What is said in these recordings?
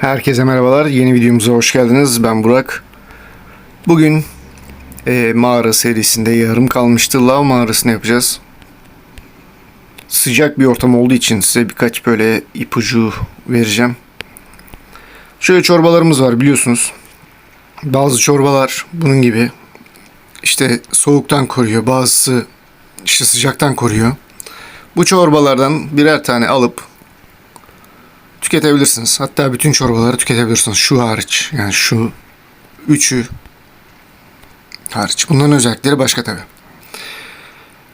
Herkese merhabalar. Yeni videomuza hoş geldiniz. Ben Burak. Bugün e, mağara serisinde yarım kalmıştı. Lav mağarasını yapacağız. Sıcak bir ortam olduğu için size birkaç böyle ipucu vereceğim. Şöyle çorbalarımız var biliyorsunuz. Bazı çorbalar bunun gibi işte soğuktan koruyor. Bazısı işte sıcaktan koruyor. Bu çorbalardan birer tane alıp tüketebilirsiniz. Hatta bütün çorbaları tüketebilirsiniz. Şu hariç. Yani şu üçü hariç. Bunların özellikleri başka tabi.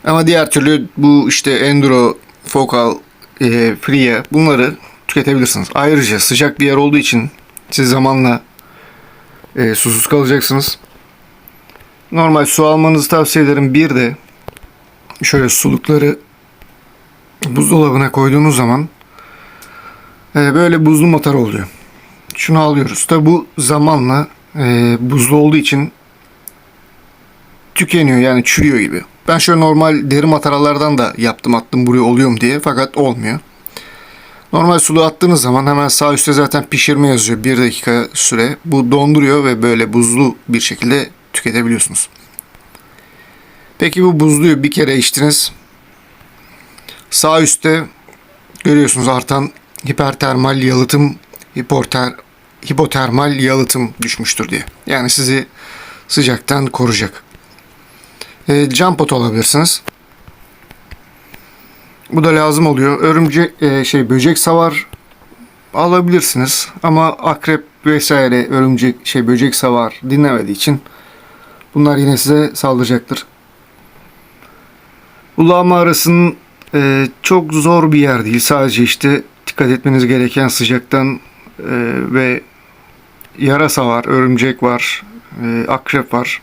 Ama diğer türlü bu işte Enduro, Focal, e, Fria bunları tüketebilirsiniz. Ayrıca sıcak bir yer olduğu için siz zamanla e, susuz kalacaksınız. Normal su almanızı tavsiye ederim. Bir de şöyle sulukları buzdolabına koyduğunuz zaman böyle buzlu motor oluyor. Şunu alıyoruz. Tabi bu zamanla e, buzlu olduğu için tükeniyor yani çürüyor gibi. Ben şöyle normal deri mataralardan da yaptım attım buraya oluyor mu diye fakat olmuyor. Normal sulu attığınız zaman hemen sağ üstte zaten pişirme yazıyor. 1 dakika süre. Bu donduruyor ve böyle buzlu bir şekilde tüketebiliyorsunuz. Peki bu buzluyu bir kere içtiniz. Sağ üstte görüyorsunuz artan hipertermal yalıtım, hipoter, hipotermal yalıtım düşmüştür diye. Yani sizi sıcaktan koruyacak. E, cam pot alabilirsiniz. Bu da lazım oluyor. Örümcek e, şey böcek savar alabilirsiniz ama akrep vesaire örümcek şey böcek savar dinlemediği için bunlar yine size saldıracaktır. Ula mağarasının e, çok zor bir yer değil. Sadece işte dikkat etmeniz gereken sıcaktan e, ve yarasa var, örümcek var, e, akrep var,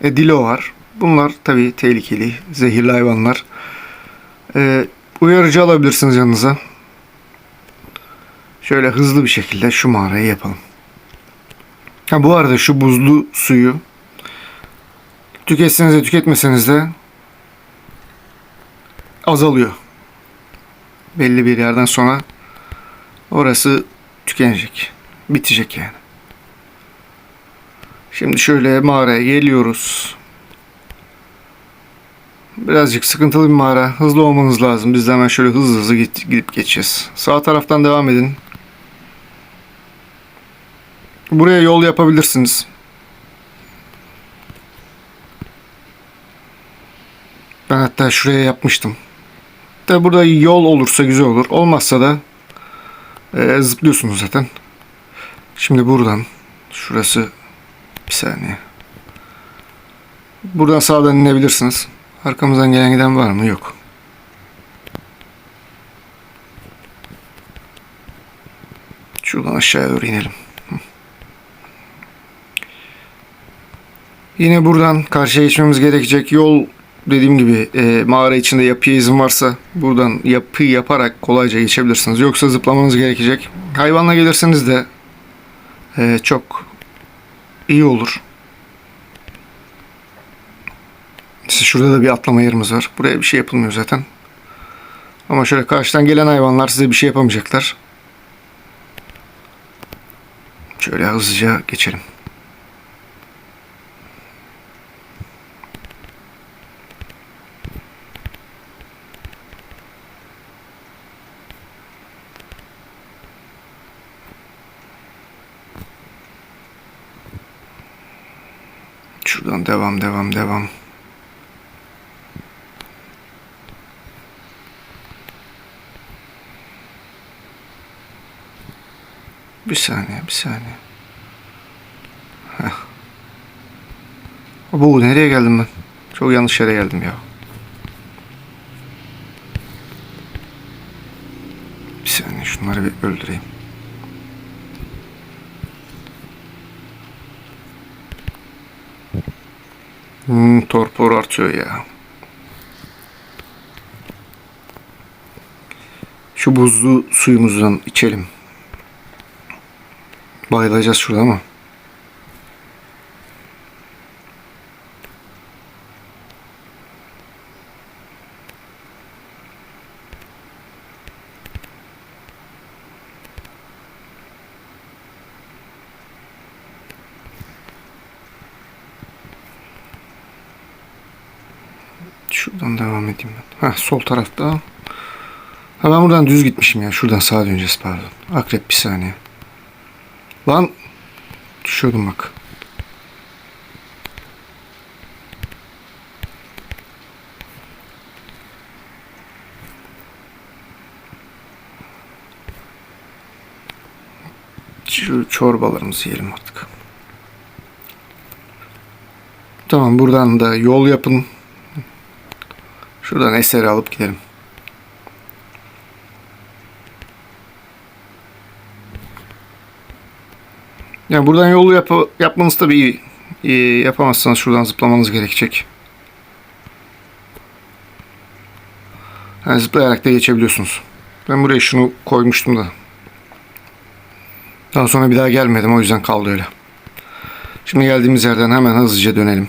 e, dilo var. Bunlar tabii tehlikeli, zehirli hayvanlar. E, uyarıcı alabilirsiniz yanınıza. Şöyle hızlı bir şekilde şu mağarayı yapalım. Ha, bu arada şu buzlu suyu tüketseniz de tüketmeseniz de azalıyor. Belli bir yerden sonra orası tükenecek. Bitecek yani. Şimdi şöyle mağaraya geliyoruz. Birazcık sıkıntılı bir mağara. Hızlı olmanız lazım. Biz de hemen şöyle hızlı hızlı gidip geçeceğiz. Sağ taraftan devam edin. Buraya yol yapabilirsiniz. Ben hatta şuraya yapmıştım. Tabi burada yol olursa güzel olur. Olmazsa da e, zıplıyorsunuz zaten. Şimdi buradan şurası bir saniye. Buradan sağdan inebilirsiniz. Arkamızdan gelen giden var mı? Yok. Şuradan aşağıya doğru inelim. Yine buradan karşıya geçmemiz gerekecek yol dediğim gibi e, mağara içinde yapıya izin varsa buradan yapı yaparak kolayca geçebilirsiniz. Yoksa zıplamanız gerekecek. Hayvanla gelirseniz de e, çok iyi olur. İşte şurada da bir atlama yerimiz var. Buraya bir şey yapılmıyor zaten. Ama şöyle karşıdan gelen hayvanlar size bir şey yapamayacaklar. Şöyle hızlıca geçelim. Şuradan devam devam devam. Bir saniye, bir saniye. Bu nereye geldim ben? Çok yanlış yere geldim ya. Bir saniye şunları bir öldüreyim. Hmm, torpor artıyor ya. Şu buzlu suyumuzdan içelim. Bayılacağız şurada ama. Şuradan devam edeyim ben. Heh, sol tarafta. Ha ben buradan düz gitmişim ya. Şuradan sağa döneceğiz pardon. Akrep bir saniye. Lan düşüyordum bak. Çorbalarımızı yiyelim artık. Tamam buradan da yol yapın. Şuradan eseri alıp gidelim. Yani buradan yolu yap yapmanız tabii iyi. İyi, yapamazsanız şuradan zıplamanız gerekecek. Yani zıplayarak da geçebiliyorsunuz. Ben buraya şunu koymuştum da. Daha sonra bir daha gelmedim o yüzden kaldı öyle. Şimdi geldiğimiz yerden hemen hızlıca dönelim.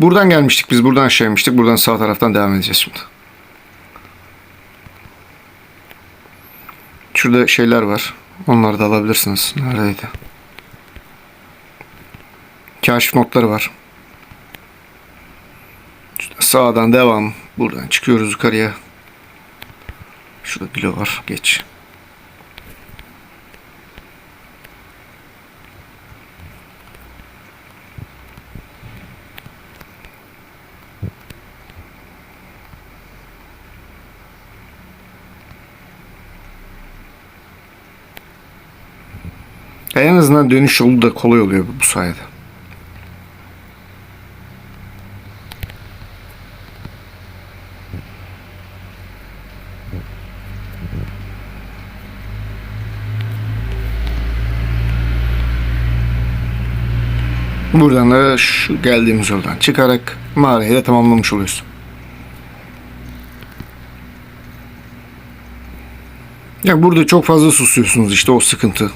Buradan gelmiştik biz. Buradan aşağı inmiştik. Buradan sağ taraftan devam edeceğiz şimdi. Şurada şeyler var. Onları da alabilirsiniz. Neredeydi? Kaşif notları var. Şurada sağdan devam. Buradan çıkıyoruz yukarıya. Şurada bilo var. Geç. Ya En azından dönüş yolu da kolay oluyor bu sayede. Buradan da şu geldiğimiz yoldan çıkarak mağarayı da tamamlamış oluyoruz. Ya burada çok fazla susuyorsunuz işte o sıkıntı.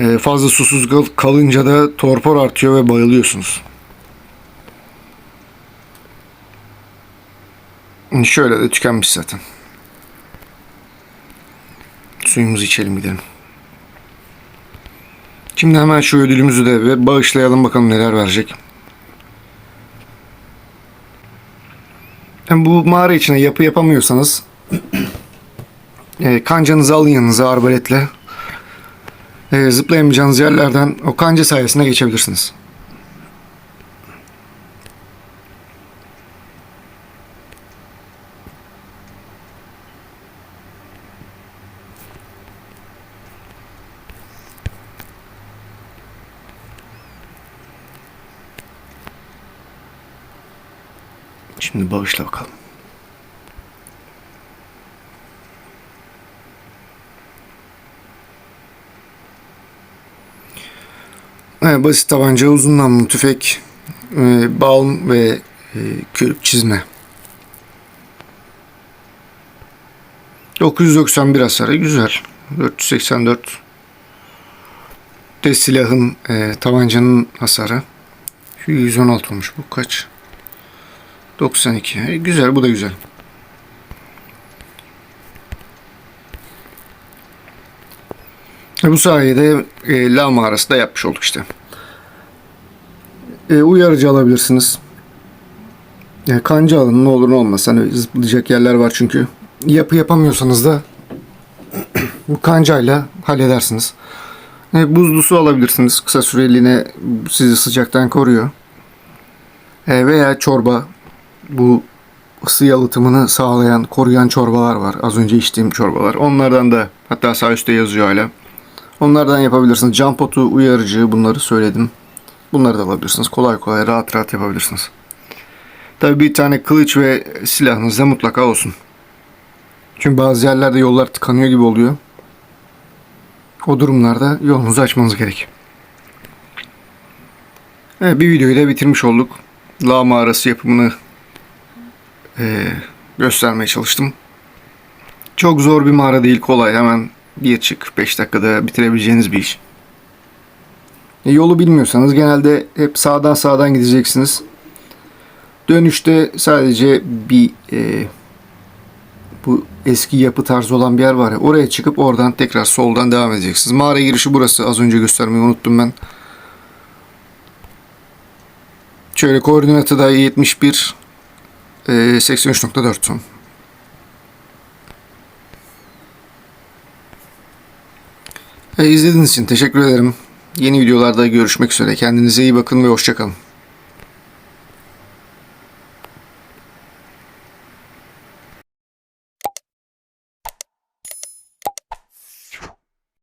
Ee, fazla susuz kal- kalınca da torpor artıyor ve bayılıyorsunuz. Şöyle de tükenmiş zaten. Suyumuzu içelim gidelim. Şimdi hemen şu ödülümüzü de ve bağışlayalım bakalım neler verecek. Yani bu mağara içine yapı yapamıyorsanız e, kancanızı alın yanınıza arbaletle e, zıplayamayacağınız yerlerden o kanca sayesinde geçebilirsiniz. Şimdi bağışla bakalım. Basit tabanca, uzun namlulu tüfek, e, balm ve e, kürk çizme. 991 hasarı güzel. 484 de silahın e, tabancanın hasarı. Şu 116 olmuş bu kaç? 92. E, güzel bu da güzel. Bu sayede e, La mağarası da yapmış olduk işte. E, uyarıcı alabilirsiniz. E, kanca alın ne olur ne olmaz. Hani zıplayacak yerler var çünkü. Yapı yapamıyorsanız da bu kancayla halledersiniz. E, buzlu su alabilirsiniz. Kısa süreliğine sizi sıcaktan koruyor. E, veya çorba bu ısı yalıtımını sağlayan, koruyan çorbalar var. Az önce içtiğim çorbalar. Onlardan da hatta sağ üstte yazıyor hala. Onlardan yapabilirsiniz. Cam potu uyarıcı bunları söyledim. Bunları da alabilirsiniz. Kolay kolay rahat rahat yapabilirsiniz. Tabi bir tane kılıç ve silahınız da mutlaka olsun. Çünkü bazı yerlerde yollar tıkanıyor gibi oluyor. O durumlarda yolunuzu açmanız gerek. Evet, bir videoyu da bitirmiş olduk. La mağarası yapımını eee, göstermeye çalıştım. Çok zor bir mağara değil, kolay. Hemen bir çık 5 dakikada bitirebileceğiniz bir iş. E, yolu bilmiyorsanız genelde hep sağdan sağdan gideceksiniz. Dönüşte sadece bir e, bu eski yapı tarzı olan bir yer var ya oraya çıkıp oradan tekrar soldan devam edeceksiniz. Mağara girişi burası. Az önce göstermeyi unuttum ben. Şöyle koordinatı da 71 e, 83.4 son. E, izlediğiniz için teşekkür ederim. Yeni videolarda görüşmek üzere. Kendinize iyi bakın ve hoşçakalın.